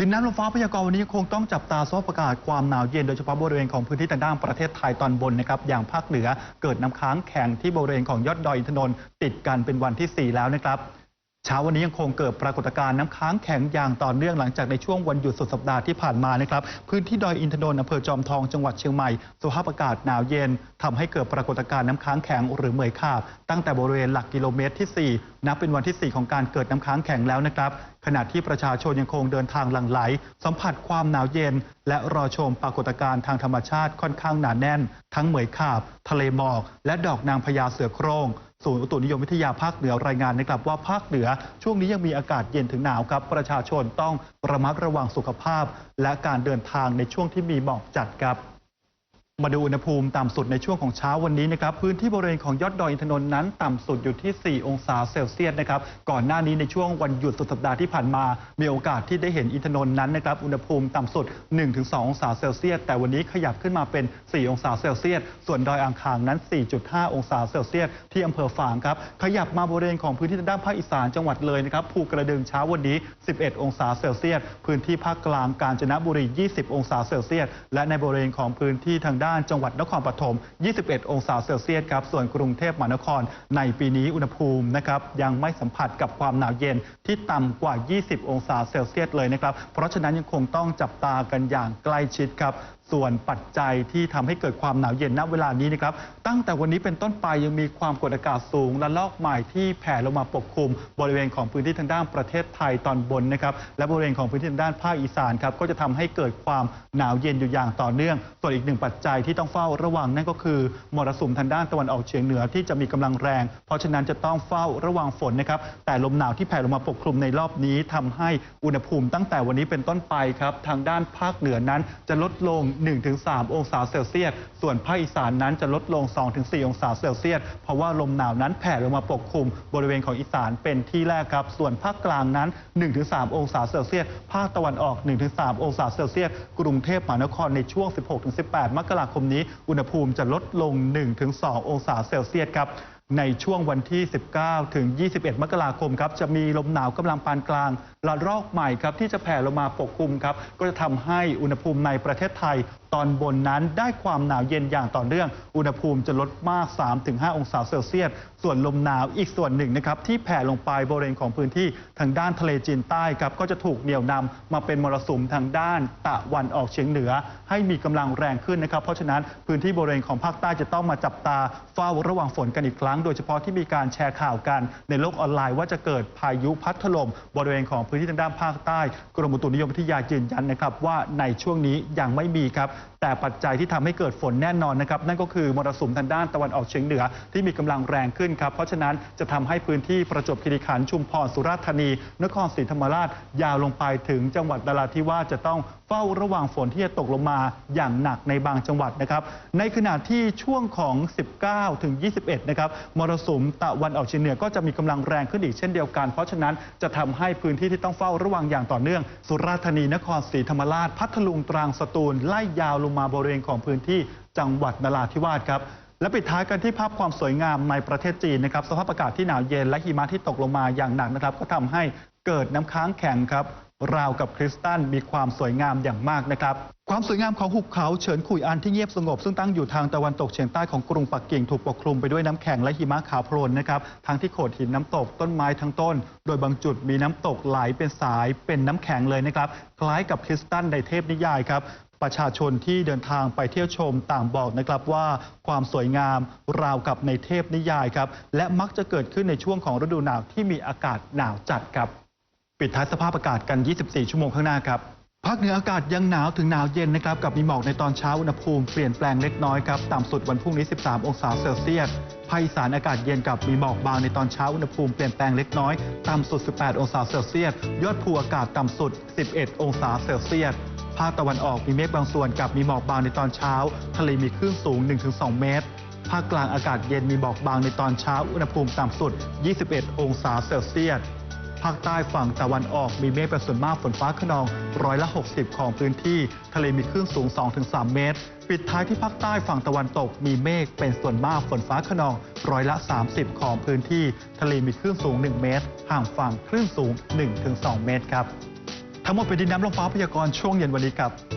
ดินน้ำลมฟ้าพยากรณ์วันนี้คงต้องจับตาสภาพอากาศความหนาวเย็นโดยเฉพาะบริเวณของพื้นที่ทางด้านประเทศไทยตอนบนนะครับอย่างภาคเหนือเกิดน้ำค้างแข็งที่บริเวณของยอดดอยอินทนนท์ติดกันเป็นวันที่ 4 แล้วนะครับ เช้าวันนี้ยังคงเกิดปรากฏการณ์น้ำค้างแข็งอย่างต่อเนื่องหลังจากในช่วงวันหยุดสุดสัปดาห์ที่ผ่านมานะครับพื้นที่ดอยอินทนนท์อำเภอจอมทองจังหวัดเชียงใหม่สภาพอากาศหนาวเย็นทำให้เกิดปรากฏการณ์น้ำค้างแข็งหรือเหมยขาบ ตั้งแต่บริเวณหลักกิโลเมตรที่ 4 นับเป็นวันที่ 4 ของการเกิดน้ำค้างแข็งแล้วนะครับขณะที่ประชาชนยังคงเดินทางหลั่งไหล สัมผัสความหนาวเย็น และรอชมปรากฏการณ์ทางธรรมชาติค่อนข้างหนาแน่น ทั้งเหมยขาบ ทะเลหมอก และดอกนางพญาเสือโคร่ง ศูนย์อุตุนิยมวิทยาภาคเหนือรายงานนะครับว่าภาคเหนือช่วงนี้ยังมีอากาศเย็นถึงหนาวครับ ประชาชนต้องระมัดระวังสุขภาพ และการเดินทางในช่วงที่มีหมอกจัดครับ มาดูอุณหภูมิต่ำสุดในช่วงของเช้าวันนี้นะครับพื้นที่บริเวณของยอดดอยอินทนนท์นั้นต่ำสุดอยู่ที่ 4 องศาเซลเซียสนะครับก่อนหน้านี้ในช่วงวันหยุดสุดสัปดาห์ที่ผ่านมา มีโอกาสที่ได้เห็นอินทนนท์นั้นนะครับอุณหภูมิต่ำสุด 1-2 องศาเซลเซียสแต่วันนี้ขยับขึ้นมาเป็น 4 องศาเซลเซียสส่วนดอยอ่างขางนั้น 4.5 องศาเซลเซียสที่อำเภอฝางครับขยับมาบริเวณของพื้นที่ทางด้านภาคอีสานจังหวัดเลยนะครับภูกระดึงเช้าวันนี้ 11 องศาเซลเซียสพื้นที่ภาคกลางกาญจนบุรี 20 องศาเซลเซียสและในบริเวณของพื้นที่ทางด้านจังหวัดนครปฐม 21 องศาเซลเซียสครับ ส่วนกรุงเทพมหานครในปีนี้อุณหภูมินะครับยังไม่สัมผัสกับความหนาวเย็นที่ต่ำกว่า 20 องศาเซลเซียสเลยนะครับ เพราะฉะนั้นยังคงต้องจับตากันอย่างใกล้ชิดครับส่วนปัจจัยที่ทำให้เกิดความหนาวเย็นณเวลานี้นะครับ ตั้งแต่วันนี้เป็นต้นไปยังมีความกดอากาศสูงและลอกใหม่ที่แผ่ลงมาปกคลุม บริเวณของพื้นที่ทางด้านประเทศไทยตอนบนนะครับและบริเวณของพื้นที่ทางด้านภาคอีสานครับก็จะทำให้เกิดความหนาวเย็นอยู่อย่างต่อเนื่อง ส่วนอีกหนึ่งปัจจัยที่ต้องเฝ้าระวังนั่นก็คือมรสุมทางด้านตะวันออกเฉียงเหนือที่จะมีกำลังแรง เพราะฉะนั้นจะต้องเฝ้าระวังฝนนะครับ แต่ลมหนาวที่แผ่ลงมาปกคลุมในรอบนี้ทำให้อุณหภูมิตั้งแต่วันนี้เป็นต้นไปครับ ทางด้านภาคเหนือนั้นจะลดลง 1-3 องศาเซลเซียส ส่วนภาคอีสานนั้นจะลดลง 2-4 องศาเซลเซียส เพราะว่าลมหนาวนั้นแผ่ลงมาปกคลุม บริเวณของอีสานเป็นที่แรกครับ ส่วนภาคกลางนั้น 1-3 องศาเซลเซียส ภาคตะวันออก 1-3 องศาเซลเซียส กรุงเทพมหานครในช่วง 16-18 มกราคมนี้อุณหภูมิจะลดลง 1-2 องศาเซลเซียสครับในช่วงวันที่ 19 ถึง 21 มกราคมครับ จะมีลมหนาวกำลังปานกลางระลอกใหม่ครับ ที่จะแผ่ลงมาปกคลุมครับ ก็จะทำให้อุณหภูมิในประเทศไทย ตอนบนนั้นได้ความหนาวเย็นอย่างต่อเนื่อง อุณหภูมิจะลดมาก 3-5 องศาเซลเซียส ส่วนลมหนาวอีกส่วนหนึ่งนะครับที่แผ่ลงไปบริเวณของพื้นที่ทางด้านทะเลจีนใต้ครับก็จะถูกเหนี่ยวนำมาเป็นมรสุมทางด้านตะวันออกเฉียงเหนือ ให้มีกำลังแรงขึ้นนะครับ เพราะฉะนั้นพื้นที่บริเวณของภาคใต้จะต้องมาจับตาเฝ้าระวังฝนกันอีกครั้ง โดยเฉพาะที่มีการแชร์ข่าวกัน ในโลกออนไลน์ว่าจะเกิดพายุพัดถล่มบริเวณของพื้นที่ทางด้านภาคใต้ กรมอุตุนิยมวิทยายืนยันนะครับว่าในช่วงนี้ยังไม่มีครับแต่ปัจจัยที่ทำให้เกิดฝนแน่นอนนะครับนั่นก็คือมรสุมทางด้านตะวันออกเฉียงเหนือที่มีกำลังแรงขึ้นครับเพราะฉะนั้นจะทำให้พื้นที่ประจวบคีรีขันธ์ชุมพรสุราษฎร์ธานี นครศรีธรรมราชยาวลงไปถึงจังหวัดนราธิวาสจะต้องเฝ้าระวังฝนที่จะตกลงมาอย่างหนักในบางจังหวัดนะครับ ในขณะที่ช่วงของ 19 ถึง 21 นะครับ มรสุมตะวันออกเฉียงเหนือก็จะมีกำลังแรงขึ้นอีกเช่นเดียวกัน เพราะฉะนั้นจะทำให้พื้นที่ที่ต้องเฝ้าระวังอย่างต่อเนื่อง สุราษฎร์ธานี นครศรีธรรมราช พัทลุง ตรัง สตูล ไล่ยาาวลงมาบริเวณของพื้นที่จังหวัดนราธิวาสครับและปิดท้ายกันที่ภาพความสวยงามในประเทศจีนนะครับสภาพอากาศที่หนาวเย็นและหิมะที่ตกลงมาอย่างหนักนะครับ ก็ทำให้เกิดน้ำค้างแข็งครับราวกับคริสตัลมีความสวยงามอย่างมากนะครับ ความสวยงามของหุบเขาเฉินขุยอันที่เงียบสงบ ซึ่งตั้งอยู่ทางตะวันตกเฉียงใต้ของกรุงปักกิ่งถูกปกคลุมไปด้วยน้ำแข็งและหิมะขาวโพลนนะครับทั้งที่โขดหินน้ำตกต้นไม้ทั้งต้น โดยบางจุดมีน้ำตกไหลเป็นสายเป็นน้ำแข็งเลยนะครับ คล้ายกับคริสตัลในเทพนิยายครับ ประชาชนที่เดินทางไปเที่ยวชมต่างบอกนะครับว่าความสวยงามราวกับในเทพนิยายครับและมักจะเกิดขึ้นในช่วงของฤดูหนาวที่มีอากาศหนาวจัดครับ ปิดท้ายสภาพอากาศกัน 24 ชั่วโมงข้างหน้าครับภาคเหนืออากาศยังหนาวถึงหนาวเย็นนะครับกับมีหมอกในตอนเช้าอุณหภูมิเปลี่ยนแปลงเล็กน้อยครับต่ำสุดวันพรุ่งนี้ 13 องศาเซลเซียสภาคอีสานอากาศเย็นกับมีหมอกบางในตอนเช้าอุณหภูมิเปลี่ยนแปลงเล็กน้อยต่ำสุด 18 องศาเซลเซียสยอดภูอากาศต่ำสุด 11 องศาเซลเซียส ภาคตะวันออกมีเมฆบางส่วนกับมีหมอกบางในตอนเช้า ทะเลมีคลื่นสูง 1-2 เมตร ภาคกลางอากาศเย็นมีหมอกบางในตอนเช้า อุณหภูมิต่ำสุด 21 องศาเซลเซียส ภาคใต้ฝั่งตะวันออกมีเมฆเป็นส่วนมากฝนฟ้าขนองร้อยละ 60 ของพื้นที่ ทะเลมีคลื่นสูง 2-3 เมตร ปิดท้ายที่ภาคใต้ฝั่งตะวันตกมีเมฆเป็นส่วนมากฝนฟ้าขนองร้อยละ 30 ของพื้นที่ ทะเลมีคลื่นสูง 1 เมตร ห่างฝั่งคลื่นสูง 1-2 เมตรครับ ทั้งหมดเป็นดินน้ำลมฟ้าพยากรณ์ช่วงเย็นวันนี้ครับ